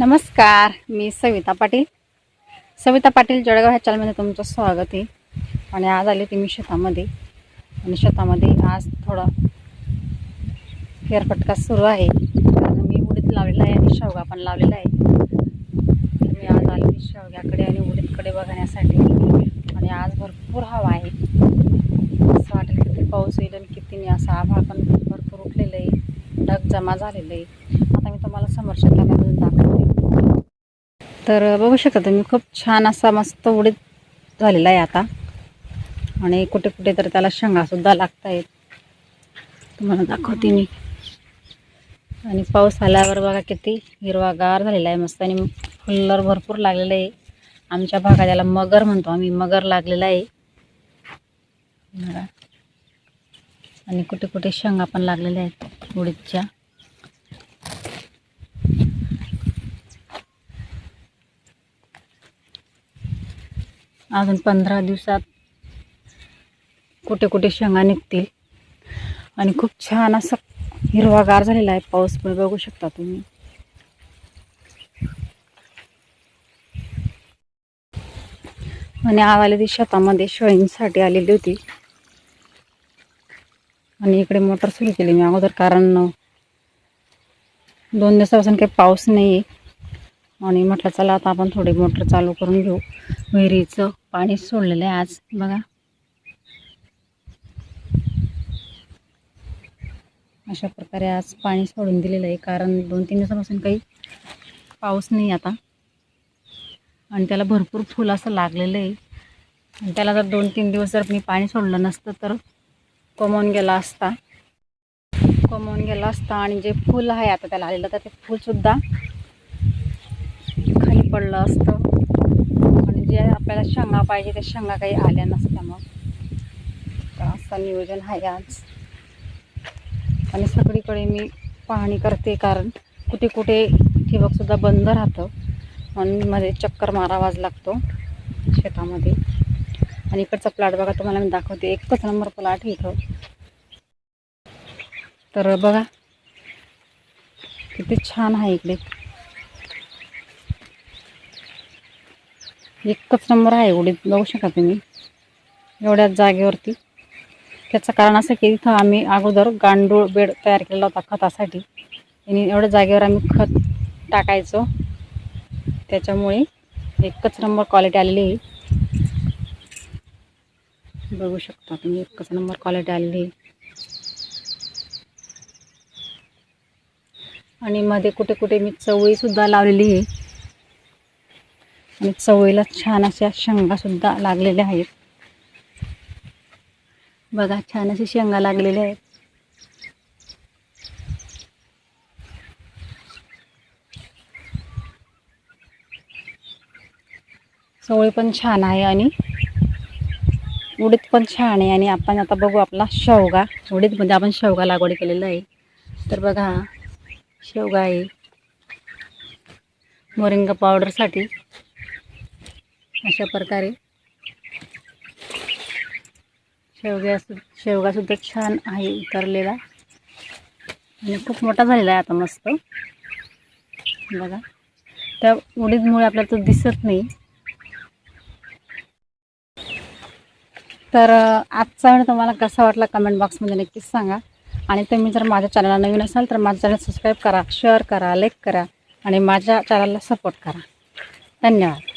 नमस्कार मी सविता पाटील. सविता पाटील जळगाव ह्या चॅनलमध्ये तुमचं स्वागत आहे. आणि आज आले ते मी शेतामध्ये. आणि शेतामध्ये आज थोडा फेरफटका सुरू आहे. कारण मी उडीत लावलेला आहे आणि शेवगा पण लावलेला आहे. मी आज आले शेवग्याकडे आणि उडीतकडे बघण्यासाठी. आणि आज भरपूर हवा आहे. असं वाटेल किती पाऊस येईल आणि किती नाही असं आभाळ पण भरपूर उठलेलं आहे. ढग जमा झालेलं आहे. आता मी तुम्हाला समोरच्या कॅमेरामधून दाखवतो. तर बघू शकता तुम्ही खूप छान असा मस्त उडीद झालेला आहे आता. आणि कुठे कुठे तर त्याला शेंगासुद्धा लागत आहेत तुम्हाला दाखवते मी. आणि पाऊस आल्यावर बघा किती हिरवागार झालेला आहे मस्त आणि फुल्लर भरपूर लागलेलं आहे. आमच्या भागात याला मगर म्हणतो आम्ही मगर लागलेला आहे. आणि कुठे कुठे शेंगा पण लागलेल्या आहेत उडीदच्या. अजून पंधरा दिवसात कुठे कुठे शेंगा निघतील. आणि खूप छान असं हिरवागार झालेला आहे पाऊस पण बघू शकता तुम्ही. आणि आवाले ती शेतामध्ये शेळींसाठी आलेली होती. आणि इकडे मोटर सुरू केली मी अगोदर कारण दोन दिवसापासून काही पाऊस नाही आहे आणि म्हटलं चला आता आपण थोडी मोटर चालू करून घेऊ. विहिरीचं पाणी सोडलेलं आहे आज. बघा. अशा प्रकारे आज पाणी सोडून दिलेलं आहे कारण दोन तीन दिवसापासून काही पाऊस नाही आता. आणि त्याला भरपूर फुल असं लागलेलं आहे. आणि त्याला जर दोन तीन दिवस जर मी पाणी सोडलं नसतं तर कोमवून गेला असता. कोमवून गेला असता आणि जे फुल आहे आता त्याला आलेलं तर ते फुलसुद्धा खाली पडलं असतं. जे आपल्याला शेंगा पाहिजे त्या शेंगा काही आल्या नसत्या मग तर असं नियोजन आहे आज. आणि सगळीकडे मी पाहणी करते कारण कुठे कुठे ठिबकसुद्धा बंद राहतं. म्हणून मध्ये चक्कर मारावाच लागतो शेतामध्ये. आणि इकडचा प्लॉट बघा तुम्हाला मी दाखवते. एकच नंबर प्लॉट इथं. तर बघा किती छान आहे इकडे. एकच नंबर आहे उडीद बघू शका तुम्ही. एवढ्याच जागेवरती. त्याचं कारण असं की इथं आम्ही अगोदर गांडूळ बेड तयार केलेला होता खतासाठी. आणि एवढ्या जागेवर आम्ही खत टाकायचो. त्याच्यामुळे एकच नंबर क्वालिटी आलेली आहे. बघू शकता तुम्ही एकच नंबर क्वालिटी आलेली आहे. आणि मध्ये कुठे कुठे मी चवळीसुद्धा लावलेली आहे. आणि चवळीला छान अशा शेंगासुद्धा लागलेल्या आहेत. बघा छान अशी शेंगा लागलेल्या आहेत. चवळी पण छान आहे आणि उडीद पण छान आहे. आणि आपण आता बघू आपला शेवगा. उडीदमध्ये म्हणजे आपण शेवगा लागवड केलेला आहे. तर बघा शेवगा आहे. मोरिंगा पावडरसाठी अशा प्रकारे. शेवग्या शेवगासुद्धा छान आहे उतरलेला. आणि खूप मोठा झालेला आहे आता मस्त. बघा. त्या उडीदमुळे आपल्याला तो दिसत नाही. तर आजचा वेळ तुम्हाला कसा वाटला कमेंट बॉक्समध्ये नक्कीच सांगा. आणि तुम्ही जर माझ्या चॅनलला नवीन असाल तर माझं चॅनल सबस्क्राईब करा शेअर करा लाईक करा आणि माझ्या चॅनलला सपोर्ट करा. धन्यवाद.